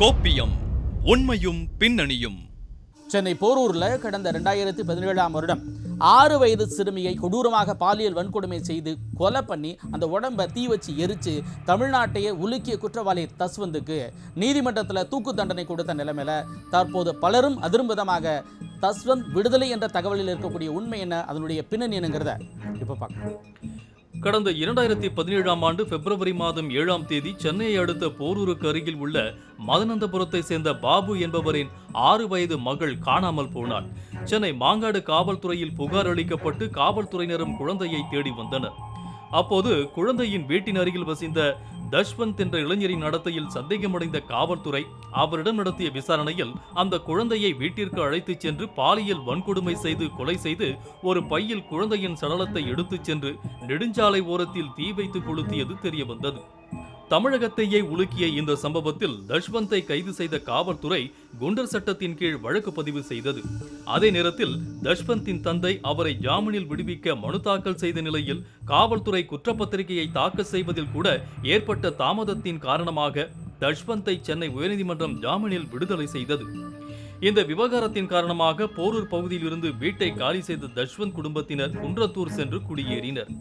கோப்பியம் உண்மையும் பின்னணியும். சென்னை போரூரில் கடந்த ரெண்டாயிரத்தி பதினேழாம் வருடம் ஆறு வயது சிறுமியை கொடூரமாக பாலியல் வன்கொடுமை செய்து கொலை பண்ணி அந்த உடம்பை தீ வச்சு எரித்து தமிழ்நாட்டையே உலுக்கிய குற்றவாளி தஸ்வந்துக்கு நீதிமன்றத்தில் தூக்கு தண்டனை கொடுத்த நிலைமையில தற்போது பலரும் அதிரும்பிதமாக தஸ்வந்த் விடுதலை என்ற தகவலில் இருக்கக்கூடிய உண்மை என்ன அதனுடைய பின்னணி என்னங்கிறத இப்போ பார்க்கலாம். கடந்த இரண்டாயிரத்தி பதினேழாம் ஆண்டு பிப்ரவரி மாதம் ஏழாம் தேதி சென்னையை அடுத்த போரூருக்கு அருகில் உள்ள மதனந்தபுரத்தை சேர்ந்த பாபு என்பவரின் ஆறு வயது மகள் காணாமல் போனார் சென்னை மாங்காடு காவல்துறையில் புகார் அளிக்கப்பட்டு காவல்துறையினரும் குழந்தையை தேடி வந்தனர். அப்போது குழந்தையின் வீட்டின் அருகில் வசிந்த தஷ்வந்த் என்ற இளைஞரின் நடத்தையில் சந்தேகமடைந்த காவல்துறை அவரிடம் நடத்திய விசாரணையில் அந்த குழந்தையை வீட்டிற்கு அழைத்துச் சென்று பாலியல் வன்கொடுமை செய்து கொலை செய்து ஒரு பையில் குழந்தையின் சடலத்தை எடுத்துச் சென்று நெடுஞ்சாலை ஓரத்தில் தீ வைத்து கொளுத்தியது தெரியவந்தது. தமிழகத்தையே உலுக்கிய இந்த சம்பவத்தில் தஷ்வந்தை கைது செய்த காவல்துறை குண்டர் சட்டத்தின் கீழ் வழக்கு பதிவு செய்தது. அதே நேரத்தில் தஷ்வந்தின் தந்தை அவரை ஜாமீனில் விடுவிக்க மனு தாக்கல் செய்த நிலையில் காவல்துறை குற்றப்பத்திரிகையை தாக்கல் செய்வதில் கூட ஏற்பட்ட தாமதத்தின் காரணமாக தஷ்வந்தை சென்னை உயர்நீதிமன்றம் ஜாமீனில் விடுதலை செய்தது. இந்த விவகாரத்தின் காரணமாக போரூர் பகுதியில் இருந்து வீட்டை காலி செய்த தஷ்வந்த் குடும்பத்தினர் குன்றத்தூர் சென்று குடியேறினர்.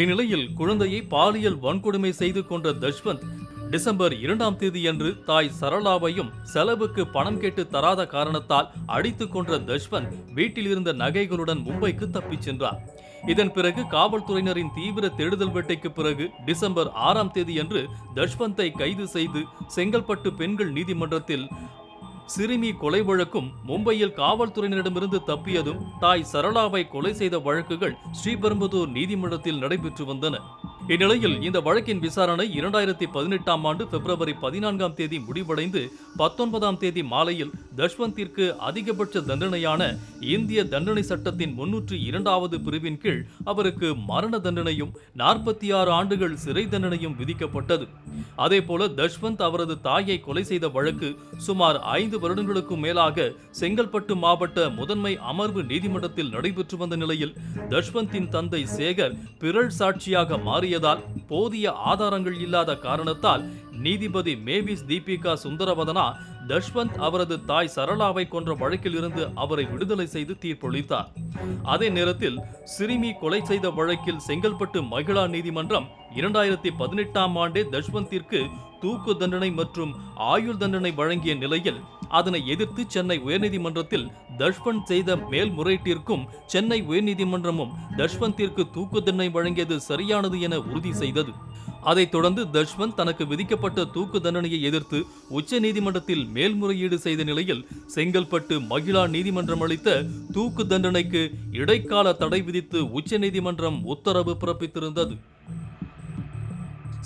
இந்நிலையில் குழந்தையை பாலியல் வன்கொடுமை செய்து கொண்ட தஷ்வந்த் டிசம்பர் இரண்டாம் தேதியன்று தாய் சரளாவையும் செலவுக்கு பணம் கேட்டு தராத காரணத்தால் அடித்துக் கொன்ற தஷ்வந்த் வீட்டில் இருந்த நகைகளுடன் மும்பைக்கு தப்பிச் சென்றார். இதன் பிறகு காவல்துறையினரின் தீவிர தேடுதல் வேட்டைக்கு பிறகு டிசம்பர் ஆறாம் தேதியன்று தஷ்வந்தை கைது செய்து செங்கல்பட்டு பெண்கள் நீதிமன்றத்தில் சிறுமி கொலை வழக்கும் மும்பையில் காவல்துறையினரிடமிருந்து தப்பியதும் தாய் சரளாவை கொலை செய்த வழக்குகள் ஸ்ரீபெரும்புதூர் நீதிமன்றத்தில் நடைபெற்று வந்தன. இந்நிலையில் இந்த வழக்கின் விசாரணை இரண்டாயிரத்தி பதினெட்டாம் ஆண்டு பிப்ரவரி பதினான்காம் தேதி முடிவடைந்து பத்தொன்பதாம் தேதி மாலையில் தஷ்வந்திற்கு அதிகபட்ச தண்டனையான இந்திய தண்டனை சட்டத்தின் முன்னூற்றி இரண்டாவது பிரிவின் கீழ் அவருக்கு மரண தண்டனையும் நாற்பத்தி ஆறு ஆண்டுகள் சிறை தண்டனையும் விதிக்கப்பட்டது. அதேபோல தஷ்வந்த் அவரது தாயை கொலை செய்த வழக்கு சுமார் ஐந்து வருடங்களுக்கும் மேலாக செங்கல்பட்டு மாவட்ட முதன்மை அமர்வு நீதிமன்றத்தில் நடைபெற்று வந்த நிலையில் தஷ்வந்தின் தந்தை சேகர் பிறழ் சாட்சியாக மாறிய மாறியதால் போதிய ஆதாரங்கள் இல்லாத காரணத்தால் நீதிபதி மேவிஸ் தீபிகா சுந்தரவதனா தஷ்வந்த் அவரது தாய் சரளாவை கொன்ற வழக்கில் இருந்து அவரை விடுதலை செய்து தீர்ப்பளித்தார். அதே நேரத்தில் சிறுமி கொலை செய்த வழக்கில் செங்கல்பட்டு மகிழா நீதிமன்றம் இரண்டாயிரத்தி பதினெட்டாம் ஆண்டே தஷ்வந்திற்கு தூக்கு தண்டனை மற்றும் ஆயுள் தண்டனை வழங்கிய நிலையில் அதனை எதிர்த்து சென்னை உயர்நீதிமன்றத்தில் தஷ்வந்த் செய்த மேல்முறையீட்டிற்கும் சென்னை உயர்நீதிமன்றமும் தஷ்வந்திற்கு தூக்கு தண்டனை வழங்கியது சரியானது என உறுதி செய்தது. அதைத் தொடர்ந்து தஷ்வந்த் தனக்கு விதிக்கப்பட்ட தூக்கு தண்டனையை எதிர்த்து உச்ச நீதிமன்றத்தில் மேல்முறையீடு செய்த நிலையில் செங்கல்பட்டு மகிழா நீதிமன்றம் அளித்த தூக்கு தண்டனைக்கு இடைக்கால தடை விதித்து உச்ச நீதிமன்றம் உத்தரவு பிறப்பித்திருந்தது.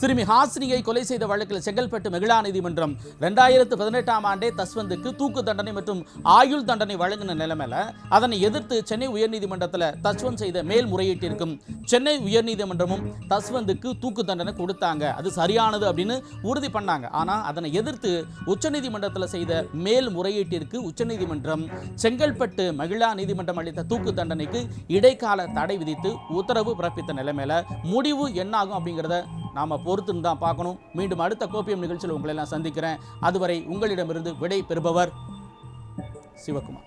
சிறுமி ஹாசினியை கொலை செய்த வழக்கில் செங்கல்பட்டு மகிழா நீதிமன்றம் ரெண்டாயிரத்து பதினெட்டாம் ஆண்டே தஸ்வந்துக்கு தூக்கு தண்டனை மற்றும் ஆயுள் தண்டனை வழங்கின நிலைமையில அதனை எதிர்த்து சென்னை உயர்நீதிமன்றத்தில் தஸ்வந்த் செய்த மேல்முறையீட்டிற்கும் சென்னை உயர்நீதிமன்றமும் தஸ்வந்துக்கு தூக்கு தண்டனை கொடுத்தாங்க. அது சரியானது அப்படின்னு உறுதி பண்ணாங்க. ஆனால் அதனை எதிர்த்து உச்சநீதிமன்றத்தில் செய்த மேல்முறையீட்டிற்கு உச்சநீதிமன்றம் செங்கல்பட்டு மகிழா நீதிமன்றம் அளித்த தூக்கு தண்டனைக்கு இடைக்கால தடை விதித்து உத்தரவு பிறப்பித்த நிலைமையில முடிவு என்னாகும் அப்படிங்கிறத நாம பொறுத்துன்னு தான் பார்க்கணும். மீண்டும் அடுத்த கோப்பியம் நிகழ்ச்சியில் உங்களை எல்லாம் சந்திக்கிறேன். அதுவரை உங்களிடமிருந்து விடை பெறுபவர் சிவகுமார்.